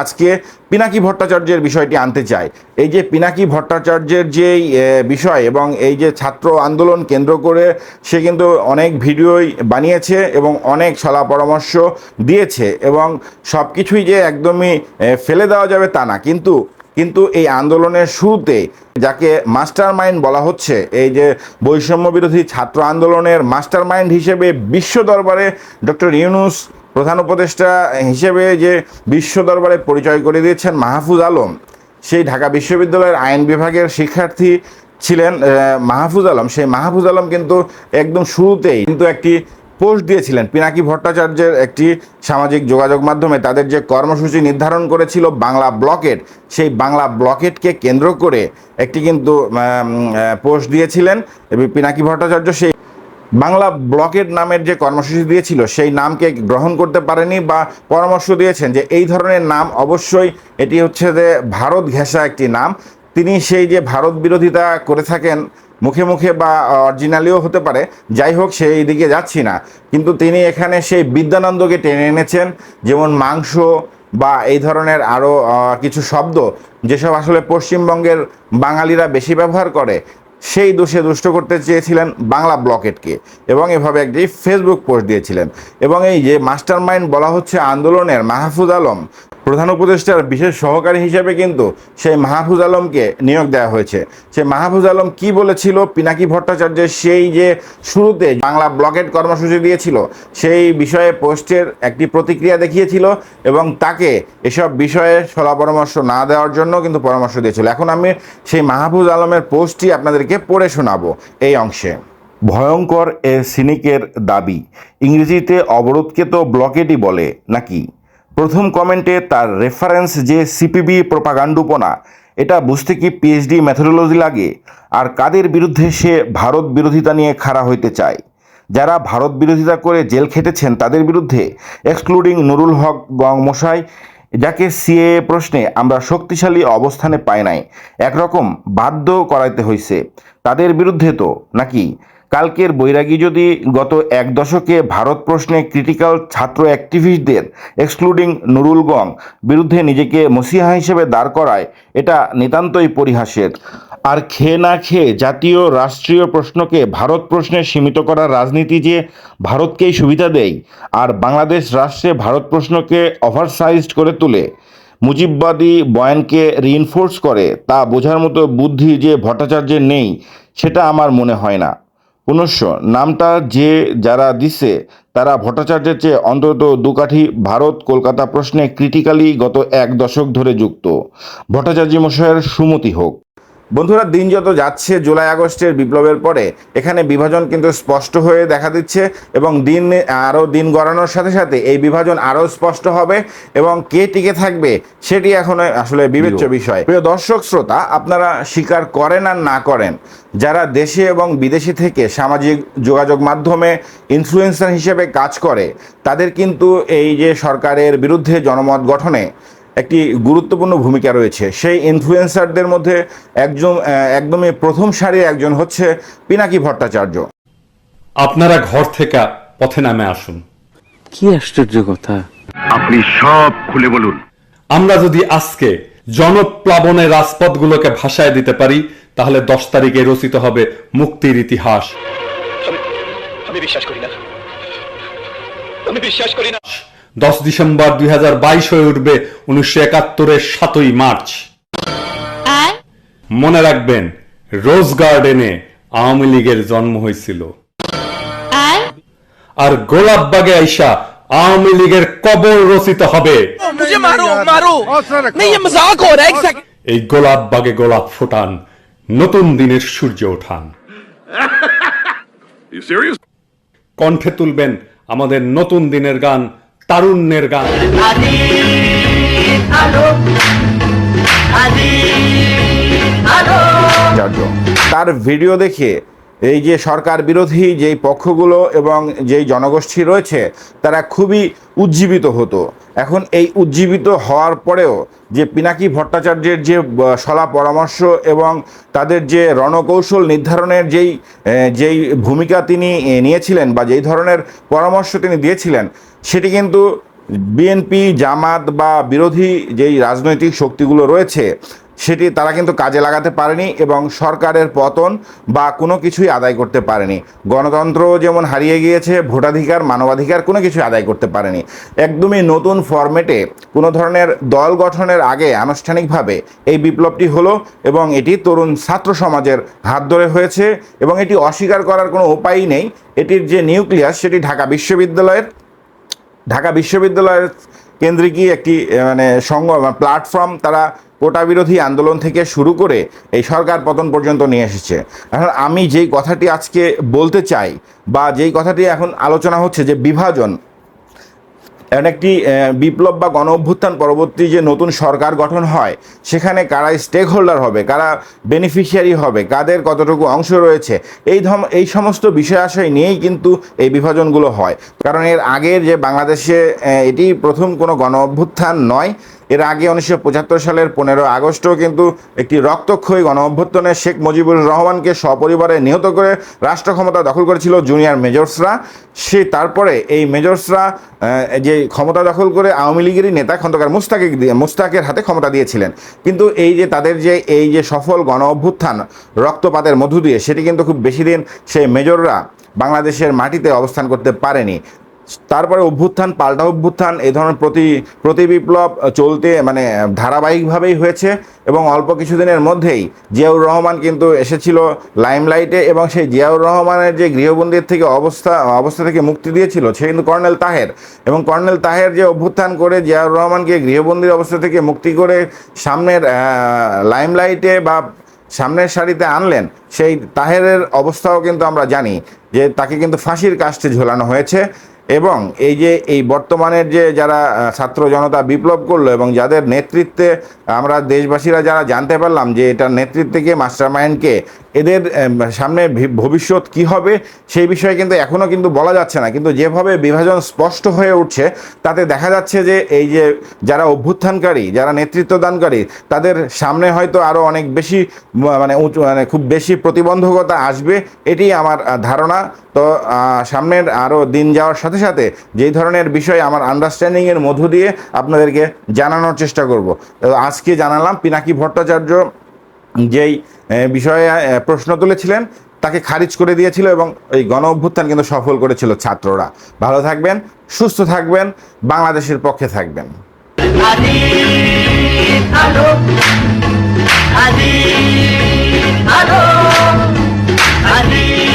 আজকে পিনাকি ভট্টাচার্যের বিষয়টি আনতে চাই এই যে পিনাকি ভট্টাচার্যের এ, বিষয় এবং এই যে ছাত্র আন্দোলন কেন্দ্র করে সে কিন্তু অনেক ভিডিওই বানিয়েছে এবং অনেক সলা পরামর্শ দিয়েছে এবং সব কিছুই যে একদমই ফেলে দেওয়া যাবে তা না। কিন্তু কিন্তু এই আন্দোলনের শুরুতে যাকে মাস্টার মাইন্ড বলা হচ্ছে এই যে বৈষম্য বিরোধী ছাত্র আন্দোলনের মাস্টার মাইন্ড হিসেবে বিশ্ব দরবারে ডক্টর ইউনুস প্রধান উপদেষ্টা হিসেবে যে বিশ্ব দরবারে পরিচয় করে দিয়েছেন মাহফুজ আলম, সেই ঢাকা বিশ্ববিদ্যালয়ের আইন বিভাগের শিক্ষার্থী ছিলেন মাহফুজ আলম। সেই মাহফুজ আলম কিন্তু একদম শুরুতেই কিন্তু একটি পোস্ট দিয়েছিলেন, পিনাকি ভট্টাচার্যের একটি সামাজিক যোগাযোগ মাধ্যমে। তাদের যে কর্মসূচি নির্ধারণ করেছিল বাংলা ব্লকেট, সেই বাংলা ব্লকেটকে কেন্দ্র করে একটি কিন্তু পোস্ট দিয়েছিলেন। এবং পিনাকি ভট্টাচার্য সেই বাংলা ব্লকেট নামের যে কর্মসূচি দিয়েছিল, সেই নামকে গ্রহণ করতে পারেনি বা পরামর্শ দিয়েছেন যে এই ধরনের নাম অবশ্যই এটি হচ্ছে যে ভারত ঘেঁষা একটি নাম। তিনি সেই যে ভারত বিরোধিতা করে থাকেন, মুখে মুখে বা অরিজিনালিও হতে পারে, যাই হোক সেই দিকে যাচ্ছি না। কিন্তু তিনি এখানে সেই বিদ্যানন্দকে টেনে এনেছেন, যেমন মাংস বা এই ধরনের আরও কিছু শব্দ, যেসব আসলে পশ্চিমবঙ্গের বাঙালিরা বেশি ব্যবহার করে। সেই দোষে দুষ্ট করতে চেয়েছিলেন বাংলা ব্লকেটকে এবং এভাবে একটি ফেসবুক পোস্ট দিয়েছিলেন। এবং এই যে মাস্টার মাইন্ড বলা হচ্ছে আন্দোলনের মাহফুজ আলম প্রধান উপদেষ্টার বিশেষ সহকারী হিসেবে কিন্তু সেই মাহফুজ আলমকে নিয়োগ দেওয়া হয়েছে। সেই মাহফুজ আলম কি বলেছিল, পিনাকি ভট্টাচার্যের সেই যে শুরুতে বাংলা ব্লকেট কর্মসূচি দিয়েছিল, সেই বিষয়ে পোস্টের একটি প্রতিক্রিয়া দেখিয়েছিল এবং তাকে এসব বিষয়ে সলা পরামর্শ না দেওয়ার জন্য কিন্তু পরামর্শ দিয়েছিল। এখন আমি সেই মাহফুজ আলমের পোস্টটি আপনাদেরকে পড়ে শোনাবো এই অংশে। ভয়ঙ্কর এ সিনিকের দাবি, ইংরেজিতে অবরোধকে তো ব্লকেটই বলে, নাকি? প্রথম কমেন্টে তার রেফারেন্স যে সিপিবি প্রপাগান্ডুপনা, এটা বুঝতে কি পিএইচডি ম্যাথোডোলজি লাগে? আর কাদের বিরুদ্ধে সে ভারত বিরোধিতা নিয়ে খাড়া হইতে চায়? যারা ভারত বিরোধিতা করে জেল খেটেছেন, তাদের বিরুদ্ধে? এক্সক্লুডিং নুরুল হক গং মশাই যাকে সিএ প্রশ্নে আমরা শক্তিশালী অবস্থানে পাই নাই, একরকম বাধ্য করাইতে হইছে। তাদের বিরুদ্ধে তো, নাকি? কালকের বৈরাগী যদি গত এক দশকে ভারত প্রশ্নে ক্রিটিক্যাল ছাত্র অ্যাক্টিভিস্টদের এক্সক্লুডিং নুরুল গং বিরুদ্ধে নিজেকে মসিহা হিসেবে দাঁড় করায়, এটা নিতান্তই পরিহাসের। আর খেয়ে না খেয়ে জাতীয় রাষ্ট্রীয় প্রশ্নকে ভারত প্রশ্নে সীমিত করার রাজনীতি যে ভারতকেই সুবিধা দেয়, আর বাংলাদেশ রাষ্ট্রে ভারত প্রশ্নকে ওভারসাইজড করে তোলে, মুজিববাদী বয়ানকে রিইনফোর্স করে, তা বোঝার মতো বুদ্ধি যে ভট্টাচার্যের নেই, সেটা আমার মনে হয় না। পুনশ্চ নামটা যে যারা দিছে, তারা ভট্টাচার্যের চেয়ে অন্তত দুকাঠি ভারত কলকাতা প্রশ্নে ক্রিটিক্যালি গত এক দশক ধরে যুক্ত। ভট্টাচার্য মশাইয়ের সুমতি হোক। বন্ধুরা দিন যত যাচ্ছে জুলাই আগস্টের বিপ্লবের পরে এখানে বিভাজন কিন্তু স্পষ্ট হয়ে দেখা দিচ্ছে এবং দিন আরও দিন গড়ানোর সাথে সাথে এই বিভাজন আরও স্পষ্ট হবে এবং কে টিকে থাকবে সেটি এখন আসলে বিবেচ্য বিষয়। প্রিয় দর্শক শ্রোতা আপনারা স্বীকার করেন আর না করেন যারা দেশে এবং বিদেশি থেকে সামাজিক যোগাযোগ মাধ্যমে ইনফ্লুয়েন্সার হিসেবে কাজ করে তাদের কিন্তু এই যে সরকারের বিরুদ্ধে জনমত গঠনে একটি গুরুত্বপূর্ণ ভূমিকা রয়েছে। সেই ইনফ্লুয়েন্সারদের মধ্যে একজন একদমই প্রথম সারির একজন হচ্ছে পিনাকি ভট্টাচার্য। আপনারা ঘর থেকে পথে নামে আসুন। কি আশ্চর্য কথা। আপনি সব খুলে বলুন। আমরা যদি আজকে জনপ্লাবনের রাজপথগুলোকে ভাষায় দিতে পারি তাহলে দশ তারিখে রচিত হবে মুক্তির ইতিহাস। আমি বিশ্বাস করি না। আমি বিশ্বাস করি না। দশ ডিসেম্বর দুই হাজার বাইশ হয়ে উঠবে উনিশশো একাত্তরের সাতই মার্চ। মনে রাখবেন রোজ গার্ডেনে আওয়ামী লীগের জন্ম হয়েছিল। আর? গোলাপবাগে আইসা আওয়ামী লীগের কবর রচিত হবে। এই গোলাপ বাগে গোলাপ ফোটান নতুন দিনের সূর্য ওঠান। কণ্ঠে তুলবেন আমাদের নতুন দিনের গান তারুণ্যের গান। তার ভিডিও দেখে এই যে সরকার বিরোধী যেই পক্ষগুলো এবং যেই জনগোষ্ঠী রয়েছে, তারা খুবই উজ্জীবিত হতো। এখন এই উজ্জীবিত হওয়ার পরেও যে পিনাকি ভট্টাচার্যের যে সলা পরামর্শ এবং তাদের যে রণকৌশল নির্ধারণের যেই যেই ভূমিকা তিনি নিয়েছিলেন বা যেই ধরনের পরামর্শ তিনি দিয়েছিলেন, সেটি কিন্তু বিএনপি, জামাত বা বিরোধী যেই রাজনৈতিক শক্তিগুলো রয়েছে, সেটি তারা কিন্তু কাজে লাগাতে পারেনি এবং সরকারের পতন বা কোনো কিছুই আদায় করতে পারেনি। গণতন্ত্র যেমন হারিয়ে গিয়েছে, ভোটাধিকার, মানবাধিকার কোনো কিছু আদায় করতে পারেনি। একদমই নতুন ফরম্যাটে কোনো ধরনের দল গঠনের আগে আনুষ্ঠানিকভাবে এই বিপ্লবটি হলো এবং এটি তরুণ ছাত্র সমাজের হাত ধরে হয়েছে এবং এটি অস্বীকার করার কোনো উপায়ই নেই। এটির যে নিউক্লিয়াস, সেটি ঢাকা বিশ্ববিদ্যালয়ের ঢাকা বিশ্ববিদ্যালয়ের কেন্দ্রিকই একটি মানে সংঘ প্ল্যাটফর্ম তারা কোটা বিরোধী আন্দোলন থেকে শুরু করে এই সরকার পতন পর্যন্ত নিয়ে এসেছে। এখন আমি যেই কথাটি আজকে বলতে চাই বা যেই কথাটি এখন আলোচনা হচ্ছে যে বিভাজন একটি বিপ্লব বা গণ অভ্যুত্থান পরবর্তী যে নতুন সরকার গঠন হয়, সেখানে কারা স্টেক হোল্ডার হবে, কারা বেনিফিশিয়ারি হবে, কাদের কতটুকু অংশ রয়েছে, এই ধম, এই সমস্ত বিষয় আশয় নিয়েই কিন্তু এই বিভাজনগুলো হয়। কারণ এর আগের যে বাংলাদেশে এটি প্রথম কোনো গণ অভ্যুত্থান নয় এর আগে উনিশশো পঁচাত্তর সালের পনেরো আগস্টও কিন্তু একটি রক্তক্ষয়ী গণ শেখ মুজিবুর রহমানকে সপরিবারে নিহত করে রাষ্ট্র ক্ষমতা দখল করেছিল জুনিয়র মেজর্সরা। সে তারপরে এই মেজর্সরা যে ক্ষমতা দখল করে আওয়ামী লীগেরই নেতা খন্দকার মুস্তাকে দিয়ে মুস্তাকের হাতে ক্ষমতা দিয়েছিলেন। কিন্তু এই যে তাদের যে, এই যে সফল গণ অভ্যুত্থান রক্তপাতের মধ্য দিয়ে, সেটি কিন্তু খুব বেশি দিন সেই মেজররা বাংলাদেশের মাটিতে অবস্থান করতে পারেনি। তারপরে অভ্যুত্থান, পাল্টা অভ্যুত্থান এই ধরনের প্রতি প্রতি বিপ্লব চলতে মানে ধারাবাহিকভাবেই হয়েছে এবং অল্প কিছুদিনের মধ্যেই জিয়াউর রহমান কিন্তু এসেছিল লাইমলাইটে এবং সেই জিয়াউর রহমানের যে গৃহবন্দির থেকে অবস্থা অবস্থা থেকে মুক্তি দিয়েছিল সে কিন্তু কর্নেল তাহের এবং কর্নেল তাহের যে অভ্যুত্থান করে জিয়াউর রহমানকে গৃহবন্দির অবস্থা থেকে মুক্তি করে সামনের লাইমলাইটে বা সামনের সারিতে আনলেন, সেই তাহেরের অবস্থাও কিন্তু আমরা জানি যে তাকে কিন্তু ফাঁসির কাস্টে ঝোলানো হয়েছে। এবং এই যে, এই বর্তমানের যে যারা ছাত্র জনতা বিপ্লব করল এবং যাদের নেতৃত্বে আমরা দেশবাসীরা যারা জানতে পারলাম যে এটার নেতৃত্বে কে মাস্টার মাইন্ডকে এদের সামনে ভবিষ্যৎ কি হবে সেই বিষয়ে কিন্তু এখনও কিন্তু বলা যাচ্ছে না। কিন্তু যেভাবে বিভাজন স্পষ্ট হয়ে উঠছে, তাতে দেখা যাচ্ছে যে এই যে যারা অভ্যুত্থানকারী, যারা নেতৃত্ব দানকারী, তাদের সামনে হয়তো আরও অনেক বেশি মানে উঁচু মানে খুব বেশি প্রতিবন্ধকতা আসবে, এটি আমার ধারণা। তো সামনের আরও দিন যাওয়ার সাথে সাথে যেই ধরনের বিষয় আমার আন্ডারস্ট্যান্ডিংয়ের মধ্য দিয়ে আপনাদেরকে জানানোর চেষ্টা করব। আজকে জানালাম, পিনাকি ভট্টাচার্য যেই বিষয়ে প্রশ্ন তুলেছিলেন, তাকে খারিজ করে দিয়েছিল এবং এই গণ অভ্যুত্থান কিন্তু সফল করেছিল ছাত্ররা। ভালো থাকবেন, সুস্থ থাকবেন, বাংলাদেশের পক্ষে থাকবেন। আদি আদি